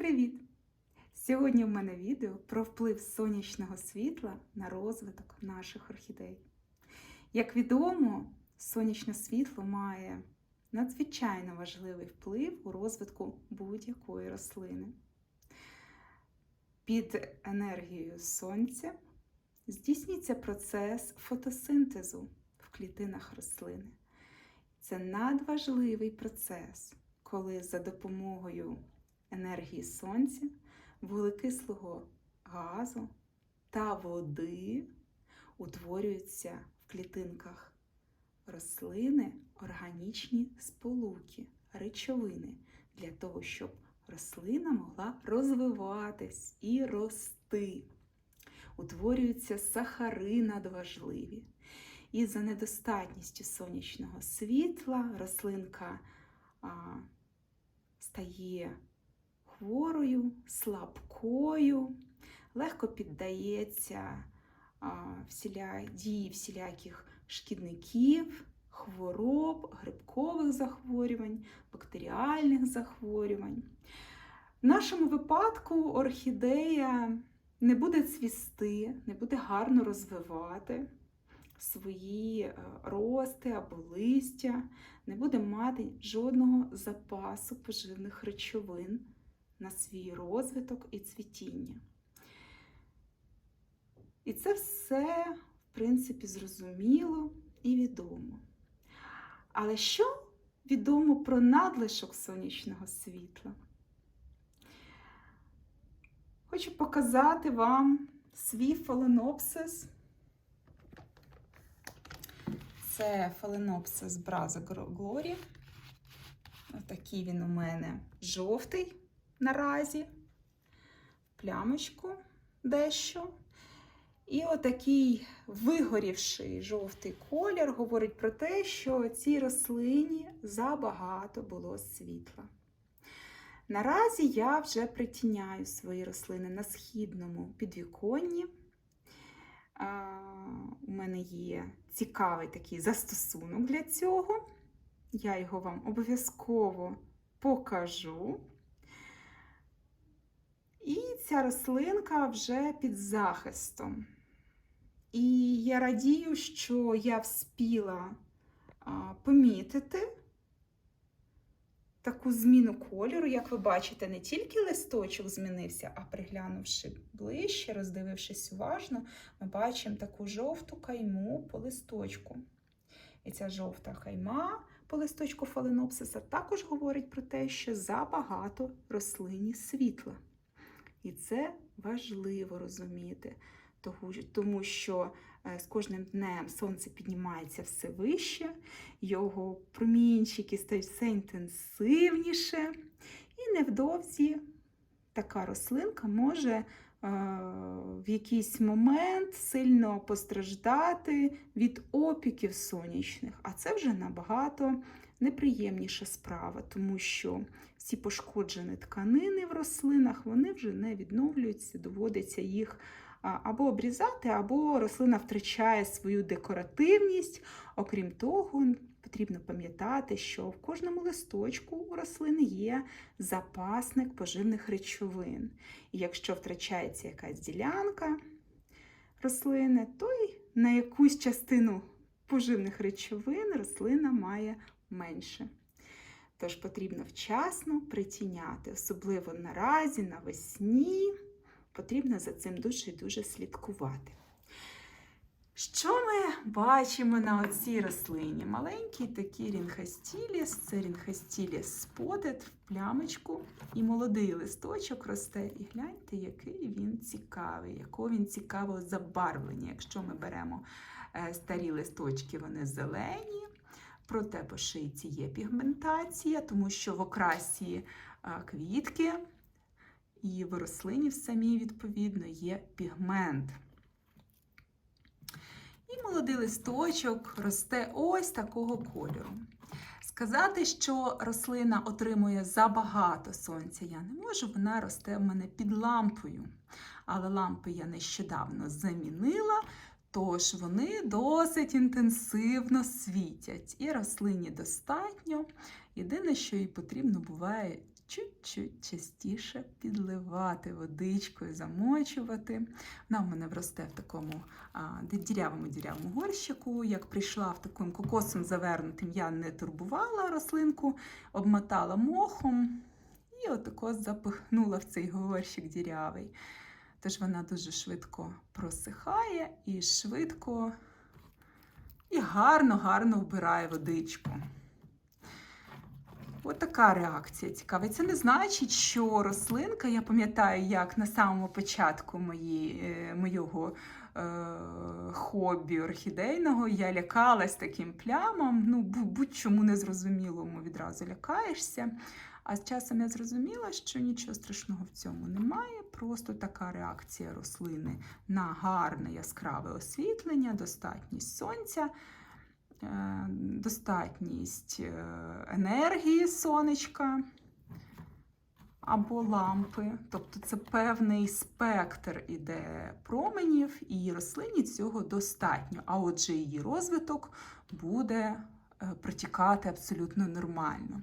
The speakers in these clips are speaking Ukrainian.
привіт! Сьогодні в мене відео про вплив сонячного світла на розвиток наших орхідей. Як відомо, сонячне світло має надзвичайно важливий вплив у розвитку будь-якої рослини. Під енергією сонця здійснюється процес фотосинтезу в клітинах рослини. Це надважливий процес, коли за допомогою енергії сонця, вуглекислого газу та води утворюються в клітинках рослини органічні сполуки, речовини для того, щоб рослина могла розвиватись і рости. Утворюються сахари надважливі. І за недостатністю сонячного світла рослинка а, стає хворою, слабкою, легко піддається всіля, дії всіляких шкідників, хвороб, грибкових захворювань, бактеріальних захворювань. В нашому випадку орхідея не буде цвісти, не буде гарно розвивати свої е, рости або листя, не буде мати жодного запасу поживних речовин на свій розвиток і цвітіння. І це все, в принципі, зрозуміло і відомо. Але що відомо про надлишок сонячного світла? Хочу показати вам свій фаленопсис. Це фаленопсис Браза Глорі. Отакий він у мене жовтий наразі, плямочку дещо. І отакий вигорівший жовтий колір говорить про те, що цій рослині забагато було світла. Наразі я вже притіняю свої рослини на східному підвіконні. У мене є цікавий такий застосунок для цього. Я його вам обов'язково покажу. Ця рослинка вже під захистом. І я радію, що я вспіла помітити таку зміну кольору. Як ви бачите, не тільки листочок змінився, а приглянувши ближче, роздивившись уважно, ми бачимо таку жовту кайму по листочку. І ця жовта кайма по листочку фаленопсиса також говорить про те, що забагато рослині світла. І це важливо розуміти, тому що з кожним днем сонце піднімається все вище, його промінчики стають все інтенсивніше, і невдовзі така рослинка може в якийсь момент сильно постраждати від опіків сонячних, а це вже набагато неприємніша справа, тому що всі пошкоджені тканини в рослинах вони вже не відновлюються, доводиться їх або обрізати, або рослина втрачає свою декоративність. Окрім того, потрібно пам'ятати, що в кожному листочку у рослини є запасник поживних речовин. І якщо втрачається якась ділянка рослини, то й на якусь частину поживних речовин рослина має менше. Тож потрібно вчасно притіняти, особливо наразі, навесні, потрібно за цим дуже і дуже слідкувати. Що ми бачимо на оцій рослині? Маленький такий рінхастіліс, це рінхастіліс спотет в плямочку, і молодий листочок росте. І гляньте, який він цікавий, якого він цікавого забарвлення. Якщо ми беремо е, старі листочки, вони зелені. Проте по шийці є пігментація, тому що в окрасі квітки і в рослині в самій, відповідно, є пігмент. І молодий листочок росте ось такого кольору. Сказати, що рослина отримує забагато сонця, я не можу, вона росте в мене під лампою. Але лампи я нещодавно замінила, Тож вони досить інтенсивно світять, і рослині достатньо. Єдине, що їй потрібно буває чуть-чуть частіше підливати водичкою, замочувати. Вона в мене вросте в такому дірявому дірявому горщику. Як прийшла в таким кокосом завернутим, я не турбувала рослинку, обмотала мохом і отако запихнула в цей горщик дірявий. Тож вона дуже швидко просихає і швидко і гарно-гарно вбирає водичку. От така реакція цікава. Це не значить, що рослинка, я пам'ятаю, як на самому початку мої, е, моєго е, хобі орхідейного я лякалась таким плямом. Ну, будь-чому незрозумілому відразу лякаєшся. А з часом я зрозуміла, що нічого страшного в цьому немає. Просто така реакція рослини на гарне яскраве освітлення, достатність сонця, е, достатність е, енергії сонечка або лампи. Тобто це певний спектр іде променів, і рослині цього достатньо. А отже, її розвиток буде е, протікати абсолютно нормально.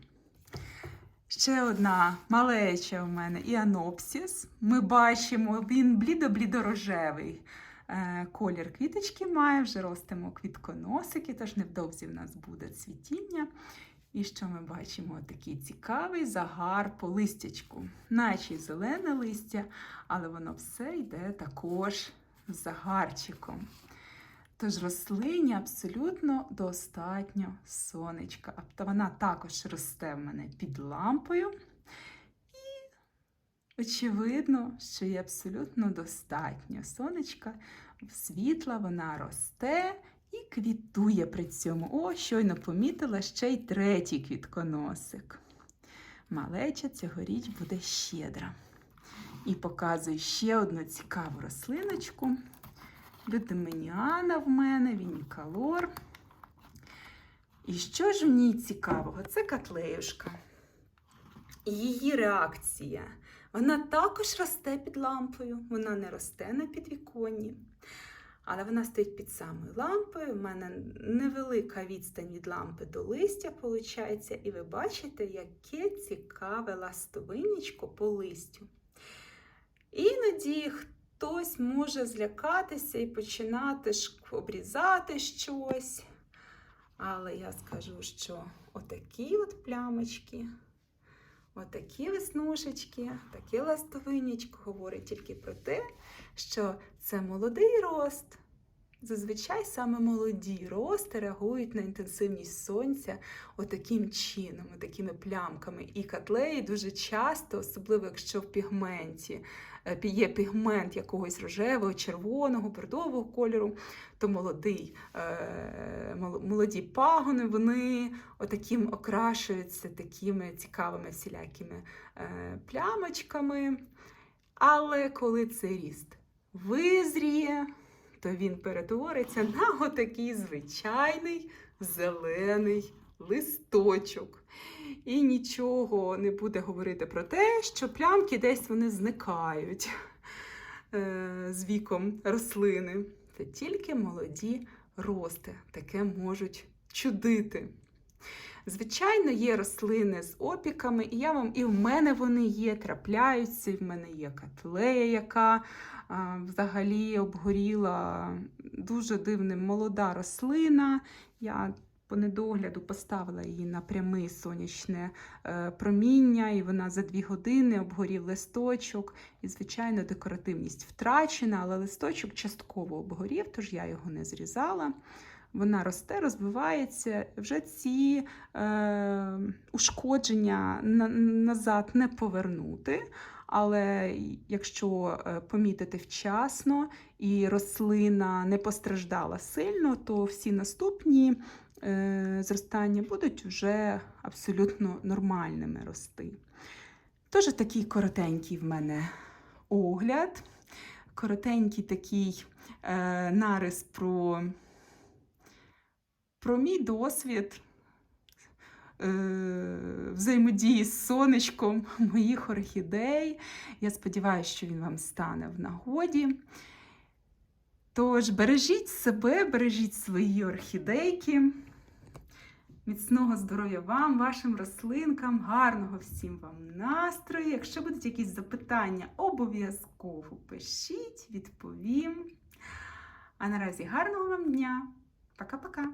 Ще одна малеча у мене іанопсіс. Ми бачимо, він блідо-блідорожевий. Е, Колір квіточки має, вже ростемо квітконосики, тож невдовзі в нас буде цвітіння. І що ми бачимо? Такий цікавий загар по листячку, наче зелене листя, але воно все йде також з загарчиком. Тож рослині абсолютно достатньо сонечка. Тобто вона також росте в мене під лампою. І очевидно, що є абсолютно достатньо сонечка, світла, вона росте і квітує при цьому. О, щойно помітила ще й третій квітконосик. Малеча цьогоріч буде щедра. І показую ще одну цікаву рослиночку. Людеминіана в мене, Вінікалор. І що ж в ній цікавого? Це котлеюшка. Її реакція. Вона також росте під лампою, вона не росте на підвіконні. Але вона стоїть під самою лампою. У мене невелика відстань від лампи до листя, виходить, і ви бачите, яке цікаве ластовинічко по листю. Іноді хтось може злякатися і починати обрізати щось. Але я скажу, що отакі от плямочки, отакі веснушечки, таке ластовинічко говорить тільки про те, що це молодий рост. Зазвичай саме молоді рости реагують на інтенсивність сонця отаким чином, такими плямками. І котлеї дуже часто, особливо якщо в пігменті е, є пігмент якогось рожевого, червоного, бордового кольору, то молодий, е, молоді пагони вони отаким окрашуються такими цікавими всілякими е, плямочками. Але коли цей ріст визріє, то він перетвориться на отакий звичайний зелений листочок. І нічого не буде говорити про те, що плямки десь вони зникають е, з віком рослини. Це тільки молоді рости таке можуть чудити. Звичайно, є рослини з опіками, і я вам і в мене вони є, трапляються, і в мене є котлея, яка взагалі обгоріла дуже дивним молода рослина. Я по недогляду поставила її на пряме сонячне е, проміння, і вона за дві години обгорів листочок. І, звичайно, декоративність втрачена, але листочок частково обгорів, тож я його не зрізала. Вона росте, розвивається. Вже ці е, ушкодження на, назад не повернути. Але якщо е, помітити вчасно і рослина не постраждала сильно, то всі наступні е, зростання будуть вже абсолютно нормальними рости. Тож такий коротенький в мене огляд, коротенький такий е, нарис про, про мій досвід. Е, Взаємодії з сонечком моїх орхідей. Я сподіваюся, що він вам стане в нагоді. Тож бережіть себе, бережіть свої орхідейки. Міцного здоров'я вам, вашим рослинкам, гарного всім вам настрою. Якщо будуть якісь запитання, обов'язково пишіть, відповім. А наразі гарного вам дня. Пока-пока.